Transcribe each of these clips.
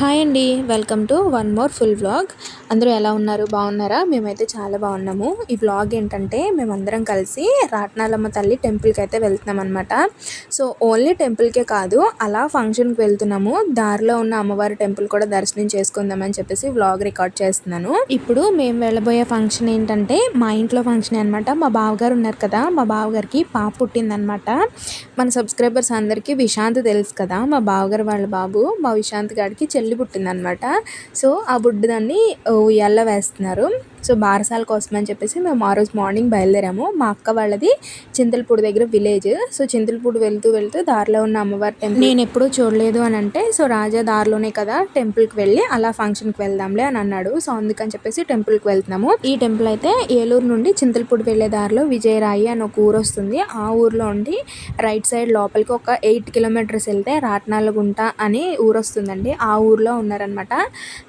Hi అండి. Welcome to one more full vlog. అందరూ ఎలా ఉన్నారు? బాగున్నారా? మేమైతే చాలా బాగున్నాము. ఈ వ్లాగ్ ఏంటంటే మేమందరం కలిసి రాట్నాలమ్మ తల్లి టెంపుల్కి అయితే వెళ్తున్నాం అనమాట సో ఓన్లీ టెంపుల్కే కాదు అలా ఫంక్షన్కి వెళ్తున్నాము. దారిలో ఉన్న అమ్మవారి టెంపుల్ కూడా దర్శనం చేసుకుందామని చెప్పేసి వ్లాగ్ రికార్డ్ చేస్తున్నాను. ఇప్పుడు మేము వెళ్ళబోయే ఫంక్షన్ ఏంటంటే మా ఇంట్లో ఫంక్షన్ అనమాట మా బావగారు ఉన్నారు కదా మా బావగారికి పాప పుట్టిందనమాట మన సబ్స్క్రైబర్స్ అందరికీ విశాంత్ తెలుసు కదా మా బావగారు వాళ్ళ బాబు మా విశాంత్ గారికి చెల్లి చెల్లి పుట్టిందనమాట. సో ఆ బుడ్డదాన్ని ఉయ్యాల్లో వేస్తున్నారు. సో బారసాల కోసం అని చెప్పేసి మేము ఆ రోజు మార్నింగ్ బయలుదేరాము. మా అక్క వాళ్ళది చింతలపూడి దగ్గర విలేజ్. సో చింతలపూడి వెళ్తూ వెళ్తూ దారిలో ఉన్న అమ్మవారి టెంపుల్ నేను ఎప్పుడూ చూడలేదు అని అంటే సో రాజా దారిలోనే కదా టెంపుల్కి వెళ్ళి అలా ఫంక్షన్కి వెళ్దాంలే అని అన్నాడు. సో అందుకని చెప్పేసి టెంపుల్కి వెళ్తున్నాము. ఈ టెంపుల్ అయితే ఏలూరు నుండి చింతలపూడి వెళ్ళే దారిలో విజయరాయి అని ఒక ఊరు వస్తుంది. ఆ ఊర్లో ఉండి రైట్ సైడ్ లోపలికి ఒక ఎయిట్ కిలోమీటర్స్ వెళ్తే రాట్నాలగుంట అని ఊరు వస్తుందండి. ఆ ఊర్లో ఉన్నారనమాట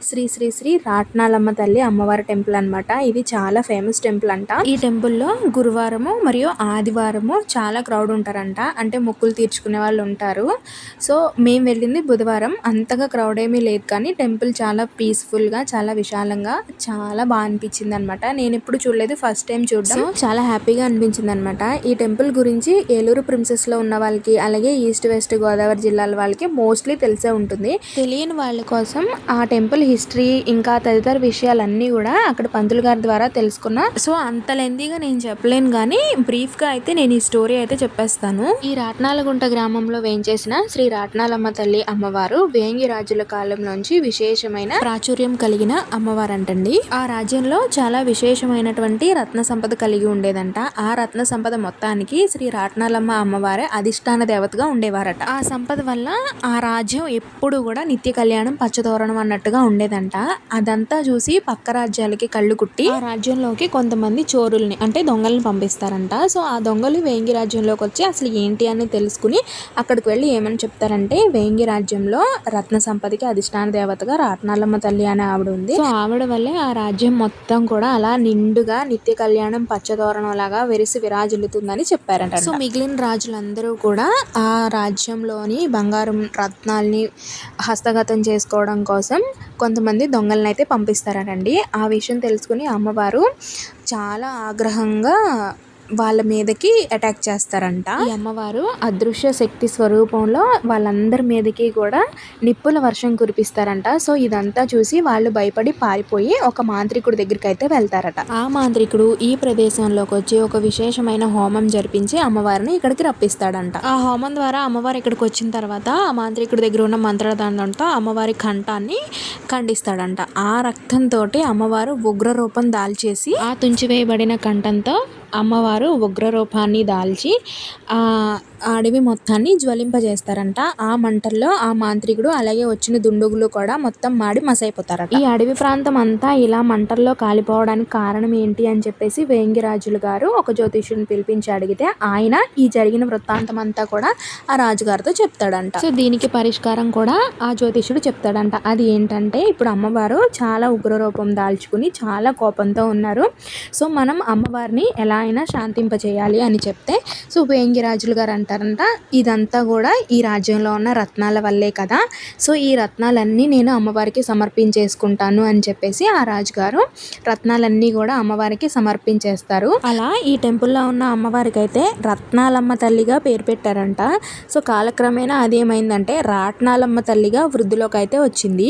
శ్రీ శ్రీ శ్రీ రాట్నాలమ్మ తల్లి అమ్మవారి టెంపుల్ అనమాట ఇది చాలా ఫేమస్ టెంపుల్ అంట. ఈ టెంపుల్లో గురువారము మరియు ఆదివారము చాలా క్రౌడ్ ఉంటారంట. అంటే మొక్కులు తీర్చుకునే వాళ్ళు ఉంటారు. సో మేము వెళ్ళింది బుధవారం. అంతగా క్రౌడ్ ఏమీ లేదు కానీ టెంపుల్ చాలా పీస్ఫుల్గా చాలా విశాలంగా చాలా బాగా అనిపించింది అనమాట. నేను ఎప్పుడు చూడలేదు. ఫస్ట్ టైం చూడడం. చాలా హ్యాపీగా అనిపించింది అనమాట. ఈ టెంపుల్ గురించి ఏలూరు ప్రిన్సెస్లో ఉన్న వాళ్ళకి అలాగే ఈస్ట్ వెస్ట్ గోదావరి జిల్లాల వాళ్ళకి మోస్ట్లీ తెలిసే ఉంటుంది. తెలియని వాళ్ళ కోసం ఆ టెంపుల్ హిస్టరీ ఇంకా తదితర విషయాలన్నీ కూడా అక్కడ పంతులు గారి ద్వారా తెలుసుకున్నా. సో అంత లెందీగా నేను చెప్పలేను కానీ బ్రీఫ్గా అయితే నేను ఈ స్టోరీ అయితే చెప్పేస్తాను. ఈ రాట్నాలగుంట గ్రామంలో వేయించేసిన శ్రీ రాట్నాలమ్మ తల్లి అమ్మవారు వేంగి రాజుల కాలం నుంచి విశేషమైన ప్రాచుర్యం కలిగిన అమ్మవారు అంటండి ఆ రాజ్యంలో చాలా విశేషమైనటువంటి రత్న సంపద కలిగి ఉండేదంట. ఆ రత్న సంపద మొత్తానికి శ్రీ రాట్నాలమ్మ అమ్మవారే అధిష్టాన దేవతగా ఉండేవారట. ఆ సంపద వల్ల ఆ రాజ్యం ఎప్పుడు కూడా నిత్య కళ్యాణం పచ్చదోరణం అన్నట్టుగా ఉండేదంట. అదంతా చూసి పక్క రాజ్యాలకి కళ్ళు కుట్టి ఆ రాజ్యంలోకి కొంతమంది చోరుల్ని అంటే దొంగల్ని పంపిస్తారంట. సో ఆ దొంగలు వేంగి రాజ్యంలోకి వచ్చి అసలు ఏంటి అని తెలుసుకుని అక్కడికి వెళ్ళి ఏమని చెప్తారంటే వేంగి రాజ్యంలో రత్న సంపదకి అధిష్టాన దేవతగా రాట్నాలమ్మ తల్లి అనే ఆవిడ ఉంది. సో ఆవిడ వల్లే ఆ రాజ్యం మొత్తం కూడా అలా నిండుగా నిత్య కళ్యాణం పచ్చదోరణం లాగా వెరిసి విరాజిల్లుతుందని చెప్పారంట. సో మిగిలిన రాజులందరూ కూడా ఆ రాజ్యంలోని బంగారం రత్నాల్ని హస్తగతం చేసుకోవడం కోసం కొంతమంది దొంగలను అయితే పంపిస్తారనండి. ఆ విషయం తెలుసుకుని అమ్మవారు చాలా ఆగ్రహంగా వాళ్ళ మీదకి అటాక్ చేస్తారంట. ఈ అమ్మవారు అదృశ్య శక్తి స్వరూపంలో వాళ్ళందరి మీదకి కూడా నిప్పుల వర్షం కురిపిస్తారంట. సో ఇదంతా చూసి వాళ్ళు భయపడి పారిపోయి ఒక మాంత్రికుడి దగ్గరికి అయితే వెళ్తారట. ఆ మాంత్రికుడు ఈ ప్రదేశంలోకి వచ్చి ఒక విశేషమైన హోమం జరిపించి అమ్మవారిని ఇక్కడికి రప్పిస్తాడంట. ఆ హోమం ద్వారా అమ్మవారు ఇక్కడికి వచ్చిన తర్వాత ఆ మాంత్రికుడి దగ్గర ఉన్న మంత్రదండంతో అమ్మవారి కంఠాన్ని ఖండిస్తాడంట. ఆ రక్తంతో అమ్మవారు ఉగ్ర రూపం దాల్చేసి ఆ తుంచివేయబడిన కంఠంతో అమ్మవారు ఉగ్రరూపాన్ని దాల్చి అడవి మొత్తాన్ని జ్వలింపజేస్తారంట. ఆ మంటల్లో ఆ మాంత్రికుడు అలాగే వచ్చిన దుండుగులు కూడా మొత్తం మాడి మసైపోతారట. ఈ అడవి ప్రాంతం అంతా ఇలా మంటల్లో కాలిపోవడానికి కారణం ఏంటి అని చెప్పేసి వేంగిరాజులు గారు ఒక జ్యోతిష్యుని పిలిపించి అడిగితే ఆయన ఈ జరిగిన వృత్తాంతం అంతా కూడా ఆ రాజుగారితో చెప్తాడంట. సో దీనికి పరిష్కారం కూడా ఆ జ్యోతిష్యుడు చెప్తాడంట. అది ఏంటంటే ఇప్పుడు అమ్మవారు చాలా ఉగ్రరూపం దాల్చుకుని చాలా కోపంతో ఉన్నారు. సో మనం అమ్మవారిని ఎలా అయినా శాంతింపజేయాలి అని చెప్తే సో వేంగిరాజులు గారు అంటారంట. ఇదంతా కూడా ఈ రాజ్యంలో ఉన్న రత్నాల వల్లే కదా. సో ఈ రత్నాలన్నీ నేను అమ్మవారికి సమర్పించేసుకుంటాను అని చెప్పేసి ఆ రాజుగారు రత్నాలన్నీ కూడా అమ్మవారికి సమర్పించేస్తారు. అలా ఈ టెంపుల్లో ఉన్న అమ్మవారికి అయితే రత్నాలమ్మ తల్లిగా పేరు పెట్టారంట. సో కాలక్రమేణా అదేమైందంటే రాట్నాలమ్మ తల్లిగా వృద్ధిలోకి అయితే వచ్చింది.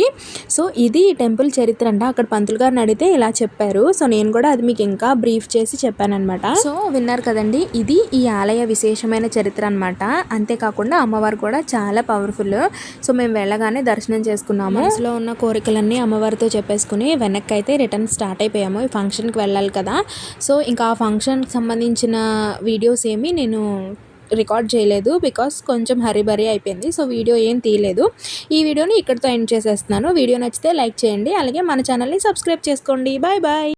సో ఇది ఈ టెంపుల్ చరిత్ర అంట. అక్కడ పంతులు గారిని అడిగితే ఇలా చెప్పారు. సో నేను కూడా అది మీకు ఇంకా బ్రీఫ్ చేసి చెప్పానమాట సో విన్నారు కదండి ఇది ఈ ఆలయ విశేషమైన చరిత్ర అనమాట అంతేకాకుండా అమ్మవారు కూడా చాలా పవర్ఫుల్ సో మేము వెళ్ళగానే దర్శనం చేసుకున్నాము. అసలు ఉన్న కోరికలన్నీ అమ్మవారితో చెప్పేసుకుని వెనక్కి అయితే రిటర్న్ స్టార్ట్ అయిపోయాము. ఈ ఫంక్షన్కి వెళ్ళాలి కదా. సో ఇంకా ఆ ఫంక్షన్కి సంబంధించిన వీడియోస్ ఏమి నేను రికార్డ్ చేయలేదు బికాస్ కొంచెం హరిబరి అయిపోయింది. సో వీడియో ఏం తీయలేదు. ఈ వీడియోని ఇక్కడితో ఎండ్ చేసేస్తున్నాను. వీడియో నచ్చితే లైక్ చేయండి. అలాగే మన ఛానల్ని సబ్స్క్రైబ్ చేసుకోండి. Bye bye